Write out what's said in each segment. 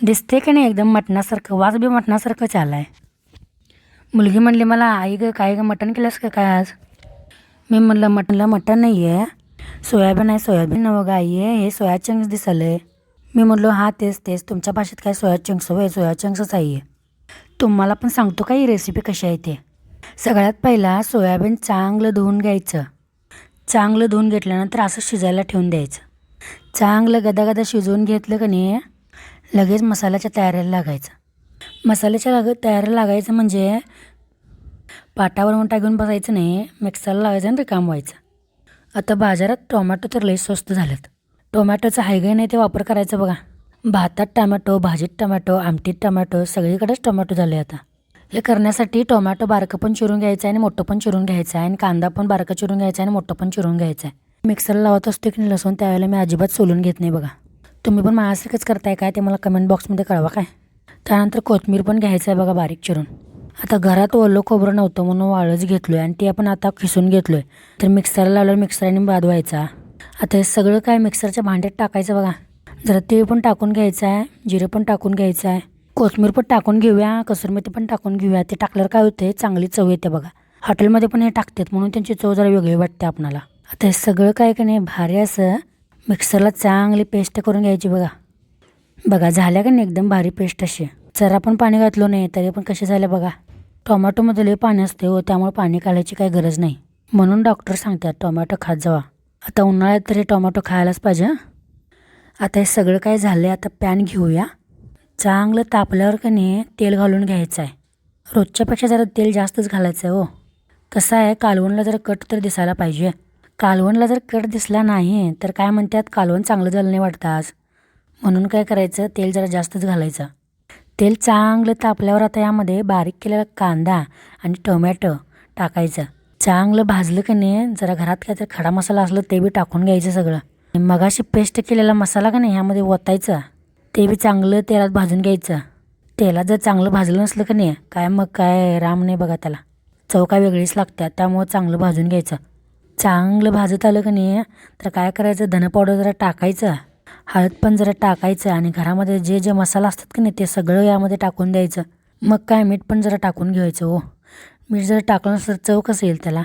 दिसते का नाही एकदम मटणासारखं? वास बी मटणासारखं आहे मुलगी म्हणली मला आई ग काय ग मटण केलंस का काय आज? मी म्हणलं मटणला मटण नाही आहे सोयाबीन आहे सोयाबीन नवं ग आई आहे हे सोया चंक्स दिसलं मी म्हणलो हा तेच तेच. तुमच्या भाषेत काय सोया चंक्स? होय सोया चंक्सच आहे तुम्हाला पण सांगतो का ही रेसिपी कशी आहे ते? सगळ्यात पहिला सोयाबीन चांगलं धुवून घ्यायचं. चांगलं धुवून घेतल्यानंतर असं शिजायला ठेवून द्यायचं. चांगलं गदागदा शिजवून घेतलं का नाही लगेच मसाल्याच्या तयारीला लागायचं. मसाल्याच्या लाग तयारीला लागायचं म्हणजे पाटावर मोठा घेऊन बसायचं नाही मिक्सरला लावायचं आणि काम व्हायचं. आता बाजारात टोमॅटो तर लई स्वस्त झालेत. टोमॅटोचं हायगाय नाही ते वापर करायचं बघा. भातात टमॅटो भाजीत टमॅटो आमटीत टमॅटो सगळीकडेच टोमॅटो झाले आता. हे करण्यासाठी टोमॅटो बारकं पण चिरून घ्यायचं आहे आणि मोठं पण चिरून घ्यायचं आहे आणि कांदा पण बारकं चिरून घ्यायचा आहे आणि मोठं पण चिरून घ्यायचं आहे. मिक्सरला लावत असतो की नाही लसूण त्यावेळेला मी अजिबात सोलून घेत नाही बघा. तुम्ही पण माझ्यासारखंच करताय काय ते मला कमेंट बॉक्समध्ये कळवा काय? त्यानंतर कोथमीर पण घ्यायचं आहे बघा बारीक चिरून. आता घरात ओलं खोबरं नव्हतं म्हणून वाळच घेतलो आहे आणि ते आपण आता खिसून घेतलो आहे तर मिक्सरला लावल्यावर मिक्सरने बादवायचा आता हे सगळं काय मिक्सरच्या भांड्यात टाकायचं बघा. जरा तीळ पण टाकून घ्यायचं आहे जिरं पण टाकून घ्यायचं आहे कोथमीर पण टाकून घेऊया कसुरी मेथी पण टाकून घेऊया. ते टाकल्यावर काय होते चांगली चव येते बघा. हॉटेलमध्ये पण हे टाकतात म्हणून त्यांची चव जरा वेगळी वाटते आपणाला. आता हे सगळं काय का नाही भारी असं मिक्सरला चांगली पेस्ट करून घ्यायची बघा. बघा झाल्या का नाही एकदम भारी पेस्ट अशी. जरा पण पाणी घातलो नाही तरी पण कसे झाले बघा. टोमॅटोमध्ये लई पाणी असते हो त्यामुळे पाणी काढायची काही गरज नाही. म्हणून डॉक्टर सांगतात टोमॅटो खात जावा. आता उन्हाळ्यात तरी टोमॅटो खायलाच पाहिजे आता हे सगळं काय झालं आहे आता पॅन घेऊया. चांगलं तापल्यावर का नाही तेल घालून घ्यायचं आहे. रोजच्यापेक्षा जरा तेल जास्तच घालायचं आहे हो. कसं आहे कालवणला जरा कट तर दिसायला पाहिजे. कालवणला जर कट दिसला नाही तर काय म्हणतात कालवण चांगलं झालं नाही वाटतं आज. म्हणून काय करायचं तेल जरा जास्तच घालायचं. तेल चांगलं तापल्यावर आता यामध्ये बारीक केलेला कांदा आणि टोमॅटो टाकायचं. चांगलं भाजलं की नाही जरा घरात काय तर खडा मसाला असलं ते बी टाकून घ्यायचं सगळं. मगाशी पेस्ट केलेला मसाला का नाही ह्यामध्ये ओतायचं. ते बी चांगलं तेलात भाजून घ्यायचं. तेलात जर चांगलं भाजलं नसलं का नाही काय मग काय राम नाही बघा त्याला. चव काय वेगळीच लागतात त्यामुळं चांगलं भाजून घ्यायचं. चांगलं भाजत आलं का नाही तर काय करायचं? धन पावडर जरा टाकायचं हळद पण जरा टाकायचं आणि घरामध्ये जे जे मसाला असतात की नाही ते सगळं यामध्ये टाकून द्यायचं. मग काय मीठ पण जरा टाकून घ्यायचं हो. मीठ जर टाकलं नसतं तर चव कसं येईल त्याला?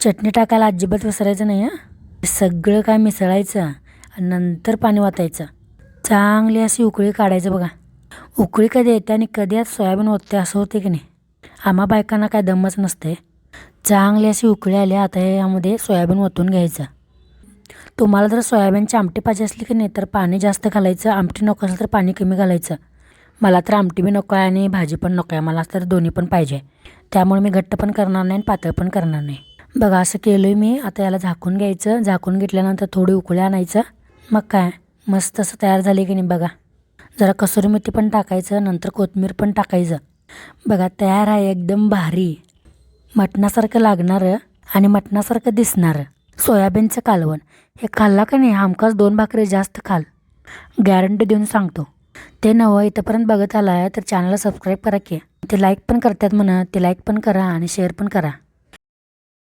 चटणी टाकायला अजिबात विसरायचं नाही हां. सगळं काय मिसळायचं आणि नंतर पाणी वाचायचं चांगली अशी उकळी काढायचं बघा. उकळी कधी येते आणि कधी आज सोयाबीन ओतते असं होते की नाही? आम्हा बायकांना काय दमच नसते. चांगले असे उकळी आले आता यामध्ये सोयाबीन ओतून घ्यायचं. तुम्हाला जर सोयाबीनची आमटी पाहिजे असली की नाही तर पाणी जास्त घालायचं. आमटी नको असेल तर पाणी कमी घालायचं. मला तर आमटी बी नको आहे आणि भाजी पण नको आहे. मला तर दोन्ही पण पाहिजे. त्यामुळे मी घट्ट पण करणार नाही आणि पातळ पण करणार नाही. बघा असं केलं आहे मी. आता याला झाकून घ्यायचं. झाकून घेतल्यानंतर थोडी उकळी आणायचं. मग काय? मस्त असं तयार झाले की नाही बघा. जरा कसुरी मेथी पण टाकायचं. नंतर कोथमीर पण टाकायचं. बघा तयार आहे. एकदम भारी. मटणासारखं लागणारं आणि मटणासारखं दिसणारं. सोयाबीनचं कालवण. हे खाल्ला का नाही? हमखास दोन भाकरी जास्त खाल. गॅरंटी देऊन सांगतो. ते नवं इथंपर्यंत बघत आला आहे तर चॅनलला सबस्क्राईब करा की. ते लाईक पण करतात म्हणा ते लाईक पण करा आणि शेअर पण करा.